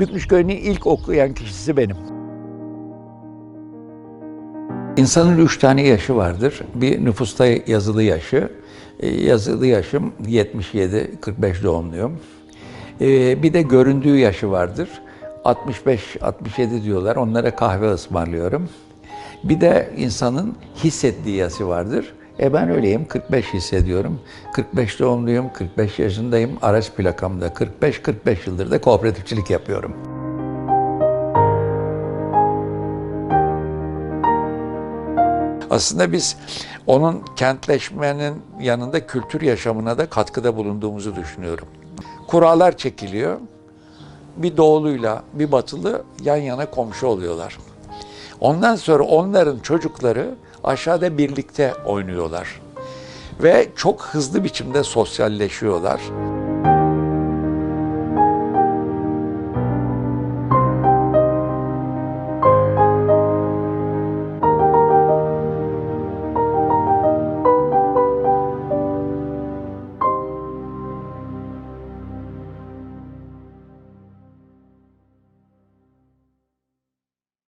Bükmüş Köyü'nün ilk okuyan kişisi benim. İnsanın üç tane yaşı vardır. Bir nüfusta yazılı yaşı. E, Yazılı yaşım 77, 45 doğumluyum. E, Bir de göründüğü yaşı vardır. 65, 67 diyorlar. Onlara kahve ısmarlıyorum. Bir de insanın hissettiği yaşı vardır. E ben öyleyim, 45 hissediyorum. 45 doğumluyum, 45 yaşındayım. Araç plakamda 45-45 yıldır da kooperatifçilik yapıyorum. Aslında biz onun kentleşmenin yanında kültür yaşamına da katkıda bulunduğumuzu düşünüyorum. Kurallar çekiliyor. Bir doğuluyla bir batılı yan yana komşu oluyorlar. Ondan sonra onların çocukları aşağıda birlikte oynuyorlar. Ve çok hızlı biçimde sosyalleşiyorlar.